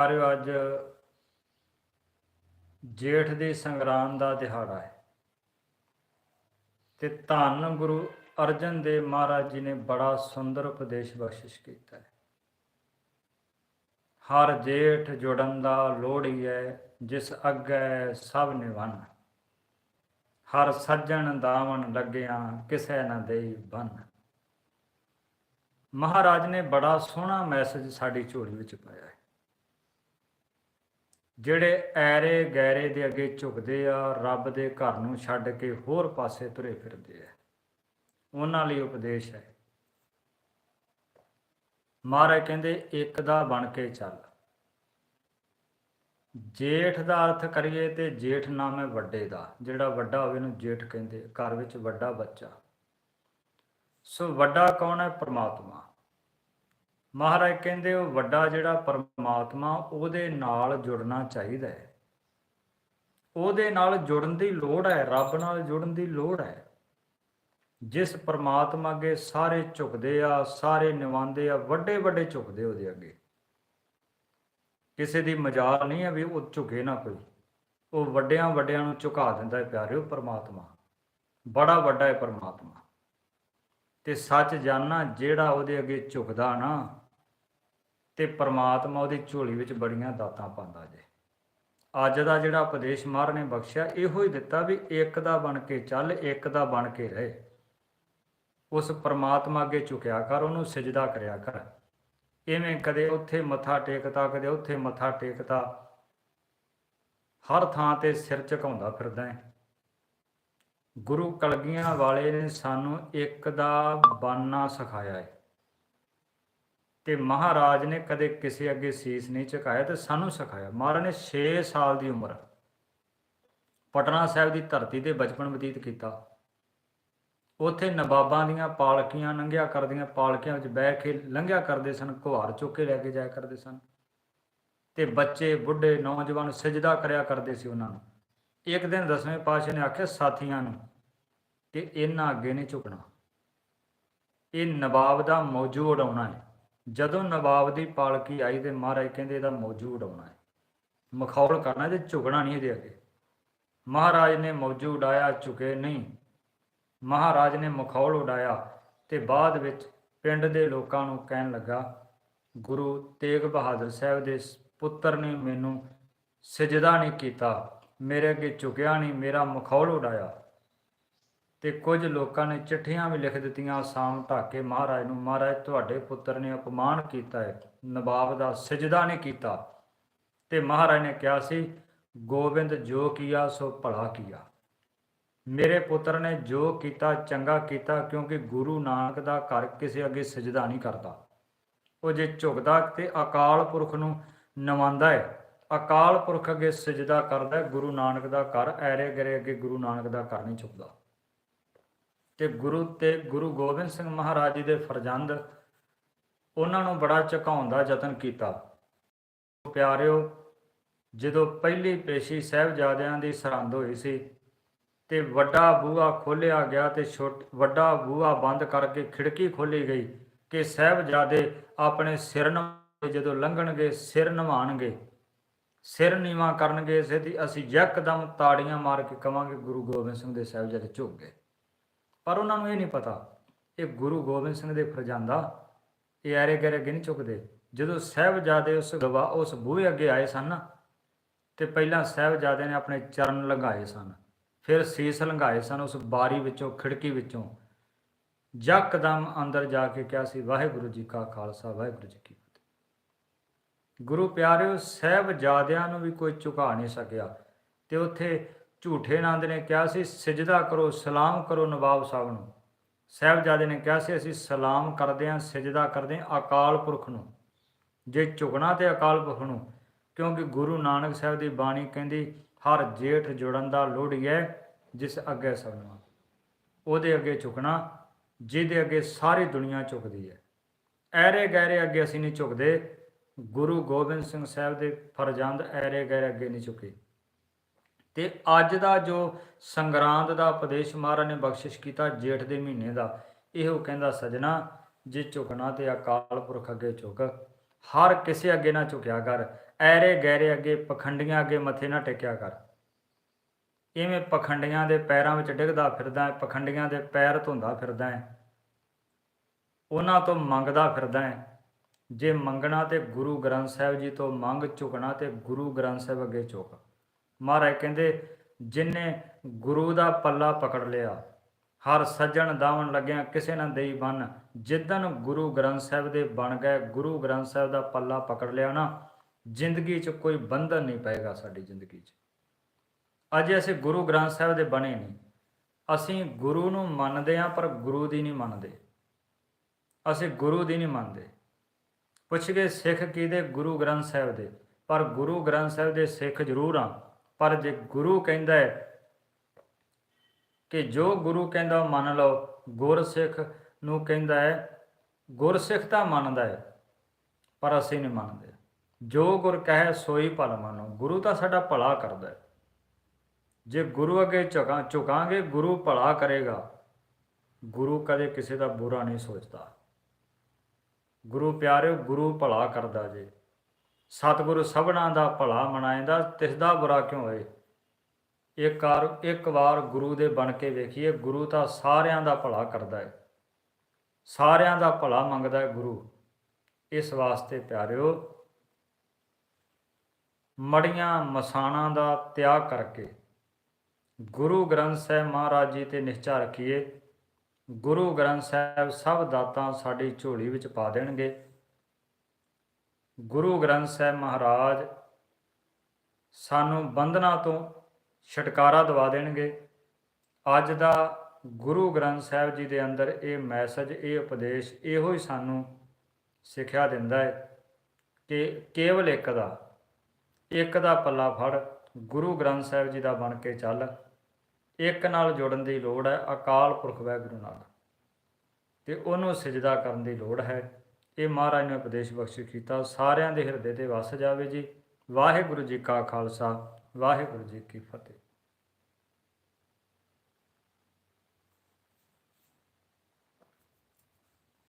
ਪਿਆਰਿਓ ਅੱਜ ਜੇਠ ਦੇ ਸੰਗਰਾਮ ਦਾ ਦਿਹਾੜਾ ਹੈ। ਤੇ ਧੰਨ ਗੁਰੂ ਅਰਜਨ ਦੇਵ ਮਹਾਰਾਜ ਜੀ ਨੇ ਬੜਾ ਸੁੰਦਰ ਉਪਦੇਸ਼ ਬਖਸ਼ਿਸ਼ ਕੀਤਾ ਹੈ। ਹਰ ਜੇਠ ਜੁੜਨ ਦਾ ਲੋੜੀ ਹੈ, ਜਿਸ ਅੱਗੇ ਸਭ ਨਿਵਨ ਹਰ ਸੱਜਣ ਦਾਵਣ ਲੱਗਿਆ ਕਿਸੇ ਨਾ ਦੇਈ ਬੰਨ ਮਹਾਰਾਜ ਨੇ ਬੜਾ ਸੋਹਣਾ ਮੈਸੇਜ ਸਾਡੀ ਝੋਲੀ ਵਿੱਚ ਪਾਇਆ ਹੈ। ਜਿਹੜੇ ਐਰੇ ਗੈਰੇ ਦੇ ਅੱਗੇ ਝੁਕਦੇ ਆ, ਰੱਬ ਦੇ ਘਰ ਨੂੰ ਛੱਡ ਕੇ ਹੋਰ ਪਾਸੇ ਤੁਰੇ ਫਿਰਦੇ ਆ। ਉਹਨਾਂ ਲਈ ਉਪਦੇਸ਼ ਹੈ। ਮਹਾਰਾਜ ਕਹਿੰਦੇ, ਇੱਕ ਦਾ ਬਣ ਕੇ ਚੱਲ। ਜੇਠ ਦਾ ਅਰਥ ਕਰੀਏ ਤੇ ਜੇਠ ਨਾਮ ਹੈ ਵੱਡੇ ਦਾ। ਜਿਹੜਾ ਵੱਡਾ ਹੋਵੇ ਨੂੰ ਜੇਠ ਕਹਿੰਦੇ ਘਰ ਵਿੱਚ ਵੱਡਾ ਬੱਚਾ। ਸੋ ਵੱਡਾ ਕੌਣ ਹੈ? ਪ੍ਰਮਾਤਮਾ। ਮਹਾਰਾਜ ਕਹਿੰਦੇ ਉਹ ਵੱਡਾ ਜਿਹੜਾ ਪਰਮਾਤਮਾ, ਉਹਦੇ ਨਾਲ ਜੁੜਨਾ ਚਾਹੀਦਾ ਹੈ। ਉਹਦੇ ਨਾਲ ਜੁੜਨ ਦੀ ਲੋੜ ਹੈ, ਰੱਬ ਨਾਲ ਜੁੜਨ ਦੀ ਲੋੜ ਹੈ। ਜਿਸ ਪਰਮਾਤਮਾ ਅੱਗੇ ਸਾਰੇ ਝੁਕਦੇ ਆ, ਸਾਰੇ ਨਿਵਾਉਂਦੇ ਆ ਵੱਡੇ ਵੱਡੇ ਝੁਕਦੇ ਉਹਦੇ ਅੱਗੇ। ਕਿਸੇ ਦੀ ਮਜਾਲ ਨਹੀਂ ਹੈ ਵੀ ਉਹ ਝੁਕੇ ਨਾ ਕੋਈ। ਉਹ ਵੱਡਿਆਂ ਵੱਡਿਆਂ ਨੂੰ ਝੁਕਾ ਦਿੰਦਾ ਹੈ, ਪਿਆਰਿਓ ਪਰਮਾਤਮਾ। ਬੜਾ ਵੱਡਾ ਹੈ ਪਰਮਾਤਮਾ। ਤੇ ਸੱਚ ਜਾਨਣਾ, ਜਿਹੜਾ ਉਹਦੇ ਅੱਗੇ ਝੁਕਦਾ ਨਾ ਤੇ ਪ੍ਰਮਾਤਮਾ ਉਹਦੀ ਝੋਲੀ ਵਿੱਚ ਬੜੀਆਂ ਦਾਤਾਂ ਪਾਉਂਦਾ ਜੇ। ਅੱਜ ਦਾ ਜਿਹੜਾ ਉਪਦੇਸ਼ ਮਾਰ ਨੇ ਬਖਸ਼ਿਆ, ਇਹੋ ਹੀ ਦਿੱਤਾ ਵੀ ਇੱਕ ਦਾ ਬਣ ਕੇ ਚੱਲ, ਇੱਕ ਦਾ ਬਣ ਕੇ ਰਹੇ। ਉਸ ਪ੍ਰਮਾਤਮਾ ਅੱਗੇ ਝੁਕਿਆ ਕਰ, ਉਹਨੂੰ ਸਜਦਾ ਕਰਿਆ ਕਰ। ਐਵੇਂ ਕਦੇ ਉੱਥੇ ਮੱਥਾ ਟੇਕਤਾ ਕਦੇ ਉੱਥੇ ਮੱਥਾ ਟੇਕਤਾ ਹਰ ਥਾਂ ਤੇ ਸਿਰ ਝੁਕਾਉਂਦਾ ਫਿਰਦਾ ਹੈ। ਗੁਰੂ ਕਲਗੀਆਂ ਵਾਲੇ ਨੇ ਸਾਨੂੰ ਇੱਕ ਦਾ ਬਾਨਾ ਸਿਖਾਇਆ ਹੈ। ਤੇ ਮਹਾਰਾਜ ਨੇ ਕਦੇ ਕਿਸੇ ਅੱਗੇ ਸੀਸ ਨਹੀਂ ਝੁਕਾਇਆ ਤੇ ਸਾਨੂੰ ਸਿਖਾਇਆ। ਮਹਾਰਾਜ ਨੇ 6 ਸਾਲ ਦੀ ਉਮਰ ਪਟਨਾ ਸਾਹਿਬ ਦੀ ਧਰਤੀ ਤੇ ਬਚਪਨ ਬਤੀਤ ਕੀਤਾ। ਉੱਥੇ ਨਵਾਬਾਂ ਦੀਆਂ ਪਾਲਕੀਆਂ ਲੰਘਿਆ ਕਰਦੀਆਂ, ਪਾਲਕੀਆਂ ਵਿੱਚ ਬਹਿ ਕੇ ਲੰਘਿਆ ਕਰਦੇ ਸਨ ਕੁਹਾਰ ਚੁੱਕ ਕੇ ਲੈ ਕੇ ਜਾਇਆ ਕਰਦੇ ਸਨ। ਤੇ ਬੱਚੇ, ਬੁੱਢੇ, ਨੌਜਵਾਨ ਸਜਦਾ ਕਰਿਆ ਕਰਦੇ ਸੀ ਉਹਨਾਂ ਨੂੰ। ਇੱਕ ਦਿਨ ਦਸਵੇਂ ਪਾਤਸ਼ਾਹ ਨੇ ਆਖਿਆ, ਸਾਥੀਆਂ ਨੂੰ ਕਿ ਇਹਨਾਂ ਅੱਗੇ ਨਹੀਂ ਝੁਕਣਾ। ਇਹ ਨਵਾਬ ਦਾ ਮੌਜੂ ਉਡਾਉਣਾ ਹੈ। ਜਦੋਂ ਨਵਾਬ ਦੀ ਪਾਲਕੀ ਆਈ ਤੇ ਮਹਾਰਾਜ ਕਹਿੰਦੇ ਇਹਦਾ ਮੌਜੂ ਉਡਾਉਣਾ ਹੈ। ਮਖੌਲ ਕਰਨਾ ਤੇ ਝੁਕਣਾ ਨਹੀਂ ਇਹਦੇ ਅੱਗੇ। ਮਹਾਰਾਜ ਨੇ ਮੌਜੂ ਉਡਾਇਆ, ਝੁਕੇ ਨਹੀਂ। ਮਹਾਰਾਜ ਨੇ ਮਖੌਲ ਉਡਾਇਆ ਤੇ ਬਾਅਦ ਵਿੱਚ ਪਿੰਡ ਦੇ ਲੋਕਾਂ ਨੂੰ ਕਹਿਣ ਲੱਗਾ, ਗੁਰੂ ਤੇਗ ਬਹਾਦਰ ਸਾਹਿਬ ਦੇ ਪੁੱਤਰ ਨੇ ਮੈਨੂੰ ਸਜਦਾ ਨਹੀਂ ਕੀਤਾ, ਮੇਰੇ ਅੱਗੇ ਝੁਕਿਆ ਨਹੀਂ, ਮੇਰਾ ਮਖੌਲ ਉਡਾਇਆ। ਤੇ ਕੁਝ ਲੋਕਾਂ ਨੇ ਚਿੱਠੀਆਂ ਵੀ ਲਿਖ ਦਿੱਤੀਆਂ ਸਾਮ ਢਾਕੇ ਮਹਾਰਾਜ ਨੂੰ, ਮਹਾਰਾਜ, ਤੁਹਾਡੇ ਪੁੱਤਰ ਨੇ ਅਪਮਾਨ ਕੀਤਾ ਹੈ ਨਵਾਬ ਦਾ ਸਜਦਾ ਨਹੀਂ ਕੀਤਾ। ਤੇ ਮਹਾਰਾਜ ਨੇ ਕਿਹਾ ਸੀ, ਗੋਬਿੰਦ, ਜੋ ਕੀਆ, ਸੋ ਭਲਾ ਕੀਆ। ਮੇਰੇ ਪੁੱਤਰ ਨੇ ਜੋ ਕੀਤਾ, ਚੰਗਾ ਕੀਤਾ, ਕਿਉਂਕਿ ਗੁਰੂ ਨਾਨਕ ਦਾ ਘਰ ਕਿਸੇ ਅੱਗੇ ਸਜਦਾ ਨਹੀਂ ਕਰਦਾ। ਉਹ ਜੇ ਝੁਕਦਾ ਤੇ ਅਕਾਲ ਪੁਰਖ ਨੂੰ ਨਵਾਉਂਦਾ ਹੈ ਅਕਾਲ ਪੁਰਖ ਅੱਗੇ ਸਜਦਾ ਕਰਦਾ ਗੁਰੂ ਨਾਨਕ ਦਾ ਘਰ ਐਰੇ ਗਰੇ ਅੱਗੇ ਗੁਰੂ ਨਾਨਕ ਦਾ ਘਰ ਨਹੀਂ ਝੁਕਦਾ। ਤੇ ਗੁਰੂ ਤੇ ਗੁਰੂ ਗੋਬਿੰਦ ਸਿੰਘ ਮਹਾਰਾਜ ਜੀ ਦੇ ਫਰਜ਼ੰਦ ਉਹਨਾਂ ਨੂੰ ਬੜਾ ਝੁਕਾਉਣ ਦਾ ਯਤਨ ਕੀਤਾ। ਪਿਆਰਿਓ, ਜਦੋਂ ਪਹਿਲੀ ਪੇਸ਼ੀ ਸਾਹਿਬਜ਼ਾਦਿਆਂ ਦੀ ਸਰਹੰਦ ਹੋਈ ਸੀ ਤੇ ਵੱਡਾ ਬੂਹਾ ਖੋਲਿਆ ਗਿਆ ਤੇ ਛੋਟ, ਵੱਡਾ ਬੂਹਾ ਬੰਦ ਕਰਕੇ ਖਿੜਕੀ ਖੋਲੀ ਗਈ ਕਿ ਸਾਹਿਬਜ਼ਾਦੇ ਆਪਣੇ ਸਿਰ ਨਵਾਉਣਗੇ, ਜਦੋਂ ਲੰਘਣਗੇ, ਸਿਰ ਨਵਾਣਗੇ ਸਿਰ ਨੀਵਾ ਕਰਨਗੇ, ਸਿੱਧੀ ਅਸੀਂ ਯਕਦਮ ਤਾੜੀਆਂ ਮਾਰ ਕੇ ਕਵਾਂਗੇ, ਗੁਰੂ ਗੋਬਿੰਦ ਸਿੰਘ ਦੇ ਸਾਹਿਬਜ਼ਾਦੇ ਝੁਕ ਗਏ। ਪਰ ਉਹਨਾਂ ਨੂੰ ਇਹ ਨਹੀਂ ਪਤਾ ਇਹ ਗੁਰੂ ਗੋਬਿੰਦ ਸਿੰਘ ਦੇ ਫਰਜ਼ਾਂਦਾ ਇਹ ਐਰੇ ਗੈਰੇ ਅੱਗੇ ਨਹੀਂ ਝੁਕਦੇ। ਜਦੋਂ ਸਾਹਿਬਜ਼ਾਦੇ ਉਸ ਗਵਾ, ਉਸ ਬੂਹੇ ਅੱਗੇ ਆਏ ਸਨ ਨਾ, ਤੇ ਪਹਿਲਾਂ ਸਾਹਿਬਜ਼ਾਦੇ ਨੇ ਆਪਣੇ ਚਰਨ ਲੰਘਾਏ ਸਨ, ਫਿਰ ਸੀਸ ਲੰਘਾਏ ਸਨ ਉਸ ਬਾਰੀ ਵਿੱਚੋਂ, ਖਿੜਕੀ ਵਿੱਚੋਂ। ਯਕਦਮ ਅੰਦਰ ਜਾ ਕੇ ਕਿਹਾ ਸੀ, ਵਾਹਿਗੁਰੂ ਜੀ ਕਾ ਖਾਲਸਾ, ਵਾਹਿਗੁਰੂ ਜੀ ਕੀ ਫਤਿਹ। ਗੁਰੂ ਪਿਆਰਿਓ, ਸਾਹਿਬਜ਼ਾਦਿਆਂ ਨੂੰ ਵੀ ਕੋਈ ਝੁਕਾ ਨਹੀਂ ਸਕਿਆ, ਤੇ ਉੱਥੇ ਝੂਠੇ ਨੰਦ ਨੇ ਕਿਹਾ ਸੀ, ਸਜਦਾ ਕਰੋ, ਸਲਾਮ ਕਰੋ ਨਵਾਬ ਸਾਹਿਬ ਨੂੰ। ਸਾਹਿਬਜ਼ਾਦੇ ਨੇ ਕਿਹਾ ਸੀ, ਅਸੀਂ ਸਲਾਮ ਕਰਦੇ ਹਾਂ, ਸਜਦਾ ਕਰਦੇ ਹਾਂ ਅਕਾਲ ਪੁਰਖ ਨੂੰ। ਜੇ ਝੁਕਣਾ ਤੇ ਅਕਾਲ ਪੁਰਖ ਨੂੰ, ਕਿਉਂਕਿ ਗੁਰੂ ਨਾਨਕ ਸਾਹਿਬ ਦੀ ਬਾਣੀ ਕਹਿੰਦੀ, ਹਰ ਜੇਠ ਜੁੜਨ ਦਾ ਲੋੜੀ ਹੈ, ਜਿਸ ਅੱਗੇ ਸਭਨਾ ਉਹਦੇ ਅੱਗੇ ਝੁਕਣਾ, ਜਿਹਦੇ ਅੱਗੇ ਸਾਰੀ ਦੁਨੀਆ ਝੁਕਦੀ ਹੈ। ਐਰੇ ਗੈਰੇ ਅੱਗੇ ਅਸੀਂ ਨਹੀਂ ਝੁਕਦੇ। ਗੁਰੂ ਗੋਬਿੰਦ ਸਿੰਘ ਸਾਹਿਬ ਦੇ ਫਰਜ਼ੰਦ ਐਰੇ ਗੈਰੇ ਅੱਗੇ ਨਹੀਂ ਝੁਕੇ। ਤੇ ਅੱਜ ਦਾ ਜੋ ਸੰਗਰਾਂਦ ਦਾ ਉਪਦੇਸ਼ ਮਹਾਰਾਜ ਨੇ ਬਖਸ਼ਿਸ਼ ਕੀਤਾ ਜੇਠ ਦੇ ਮਹੀਨੇ ਦਾ, ਇਹੋ ਕਹਿੰਦਾ ਸਜਣਾ, ਜੇ ਝੁਕਣਾ ਤੇ ਅਕਾਲ ਪੁਰਖ ਅੱਗੇ ਝੁਕ, ਹਰ ਕਿਸੇ ਅੱਗੇ ਨਾ ਝੁਕਿਆ ਕਰ, ਐਰੇ ਗੈਰੇ ਅੱਗੇ, ਪਖੰਡੀਆਂ ਅੱਗੇ ਮੱਥੇ ਨਾ ਟੇਕਿਆ ਕਰ। ਇਵੇਂ ਪਖੰਡੀਆਂ ਦੇ ਪੈਰਾਂ ਵਿੱਚ ਡਿੱਗਦਾ ਫਿਰਦਾ ਹੈ, ਪਖੰਡੀਆਂ ਦੇ ਪੈਰ ਧੁੰਦਾ ਫਿਰਦਾ ਹੈ। ਉਹਨਾਂ ਤੋਂ ਮੰਗਦਾ ਫਿਰਦਾ ਹੈ, ਜੇ ਮੰਗਣਾ ਤੇ ਗੁਰੂ ਗ੍ਰੰਥ ਸਾਹਿਬ ਜੀ ਤੋਂ ਮੰਗ ਝੁਕਣਾ ਤੇ ਗੁਰੂ ਗ੍ਰੰਥ ਸਾਹਿਬ ਅੱਗੇ ਝੁਕ। ਮਹਾਰਾਜ ਕਹਿੰਦੇ, ਜਿਨੇ ਗੁਰੂ ਦਾ ਪੱਲਾ ਪਕੜ ਲਿਆ, ਹਰ ਸੱਜਣ ਦਾਵਣ ਲੱਗਿਆ ਕਿਸੇ ਨਾ ਦੇਈ ਬਨ ਜਿੱਦਨ ਗੁਰੂ ਗ੍ਰੰਥ ਸਾਹਿਬ ਦੇ ਬਣ ਗਏ, ਗੁਰੂ ਗ੍ਰੰਥ ਸਾਹਿਬ ਦਾ ਪੱਲਾ ਪਕੜ ਲਿਆ ਨਾ, ਜ਼ਿੰਦਗੀ 'ਚ ਕੋਈ ਬੰਧਨ ਨਹੀਂ ਪਏਗਾ ਸਾਡੀ ਜ਼ਿੰਦਗੀ 'ਚ। ਅੱਜ ਅਸੀਂ ਗੁਰੂ ਗ੍ਰੰਥ ਸਾਹਿਬ ਦੇ ਬਣੇ ਨਹੀਂ। ਅਸੀਂ ਗੁਰੂ ਨੂੰ ਮੰਨਦੇ ਹਾਂ, ਪਰ ਗੁਰੂ ਦੀ ਨਹੀਂ ਮੰਨਦੇ। ਅਸੀਂ ਗੁਰੂ ਦੀ ਨਹੀਂ ਮੰਨਦੇ। ਪੁੱਛ ਗਏ ਸਿੱਖ ਕਿਹਦੇ ਗੁਰੂ ਗ੍ਰੰਥ ਸਾਹਿਬ ਦੇ? ਪਰ ਗੁਰੂ ਗ੍ਰੰਥ ਸਾਹਿਬ ਦੇ ਸਿੱਖ ਜ਼ਰੂਰ ਆ ਪਰ ਜੇ ਗੁਰੂ ਕਹਿੰਦਾ ਹੈ ਕਿ ਜੋ ਗੁਰੂ ਕਹਿੰਦਾ ਮੰਨ ਲਓ, ਗੁਰਸਿੱਖ ਨੂੰ ਕਹਿੰਦਾ ਹੈ, ਗੁਰਸਿੱਖ ਤਾਂ ਮੰਨਦਾ ਹੈ, ਪਰ ਅਸੀਂ ਨਹੀਂ ਮੰਨਦੇ। ਜੋ ਗੁਰ ਕਹੇ ਸੋਈ ਭਲ ਮੰਨੋ। ਗੁਰੂ ਤਾਂ ਸਾਡਾ ਭਲਾ ਕਰਦਾ ਹੈ। ਜੇ ਗੁਰੂ ਅੱਗੇ ਝੁਕਾਂ, ਝੁਕਾਂਗੇ, ਗੁਰੂ ਭਲਾ ਕਰੇਗਾ। ਗੁਰੂ ਕਦੇ ਕਿਸੇ ਦਾ ਬੁਰਾ ਨਹੀਂ ਸੋਚਦਾ। ਗੁਰੂ ਪਿਆਰਿਓ, ਗੁਰੂ ਭਲਾ ਕਰਦਾ ਜੇ। ਸਤਿਗੁਰੂ ਸਭਨਾਂ ਦਾ ਭਲਾ ਮਨਾਇਂਦਾ ਤਿਸ ਦਾ ਬੁਰਾ ਕਿਉਂ ਹੋਏ? ਇੱਕ ਵਾਰ ਇੱਕ ਵਾਰ ਗੁਰੂ ਦੇ ਬਣ ਕੇ ਵੇਖੀਏ, ਗੁਰੂ ਤਾਂ ਸਾਰਿਆਂ ਦਾ ਭਲਾ ਕਰਦਾ ਹੈ ਸਾਰਿਆਂ ਦਾ ਭਲਾ ਮੰਗਦਾ ਹੈ ਗੁਰੂ। ਇਸ ਵਾਸਤੇ ਪਿਆਰਿਓ, ਮੜੀਆਂ ਮਸਾਣਾ ਦਾ ਤਿਆਗ ਕਰਕੇ ਗੁਰੂ ਗ੍ਰੰਥ ਸਾਹਿਬ ਮਹਾਰਾਜ ਜੀ ਤੇ ਨਿਸ਼ਚਾ ਰੱਖੀਏ, ਗੁਰੂ ਗ੍ਰੰਥ ਸਾਹਿਬ ਸਭ ਦਾਤਾਂ ਸਾਡੀ ਝੋਲੀ ਵਿੱਚ ਪਾ ਦੇਣਗੇ। ਗੁਰੂ ਗ੍ਰੰਥ ਸਾਹਿਬ ਮਹਾਰਾਜ ਸਾਨੂੰ ਬੰਧਨਾਂ ਤੋਂ ਛੁਟਕਾਰਾ ਦਿਵਾ ਦੇਣਗੇ। ਅੱਜ ਦਾ ਗੁਰੂ ਗ੍ਰੰਥ ਸਾਹਿਬ ਜੀ ਦੇ ਅੰਦਰ ਇਹ ਮੈਸੇਜ ਇਹ ਉਪਦੇਸ਼ ਇਹੋ ਹੀ ਸਾਨੂੰ ਸਿੱਖਿਆ ਦਿੰਦਾ ਹੈ ਕਿ ਕੇਵਲ ਇੱਕ ਦਾ ਇੱਕ ਦਾ ਪੱਲਾ ਫੜ, ਗੁਰੂ ਗ੍ਰੰਥ ਸਾਹਿਬ ਜੀ ਦਾ ਬਣ ਕੇ ਚੱਲ। ਇੱਕ ਨਾਲ ਜੁੜਨ ਦੀ ਲੋੜ ਹੈ, ਅਕਾਲ ਪੁਰਖ ਵਾਹਿਗੁਰੂ ਨਾਲ ਤੇ ਉਹਨੂੰ ਸਜਦਾ ਕਰਨ ਦੀ ਲੋੜ ਹੈ। ਇਹ ਮਹਾਰਾਜ ਨੇ ਉਪਦੇਸ਼ ਬਖਸ਼ ਕੀਤਾ, ਸਾਰਿਆਂ ਦੇ ਹਿਰਦੇ ਤੇ ਵਸ ਜਾਵੇ ਜੀ। ਵਾਹਿਗੁਰੂ ਜੀ ਕਾ ਖਾਲਸਾ, ਵਾਹਿਗੁਰੂ ਜੀ ਕੀ ਫਤਿਹ।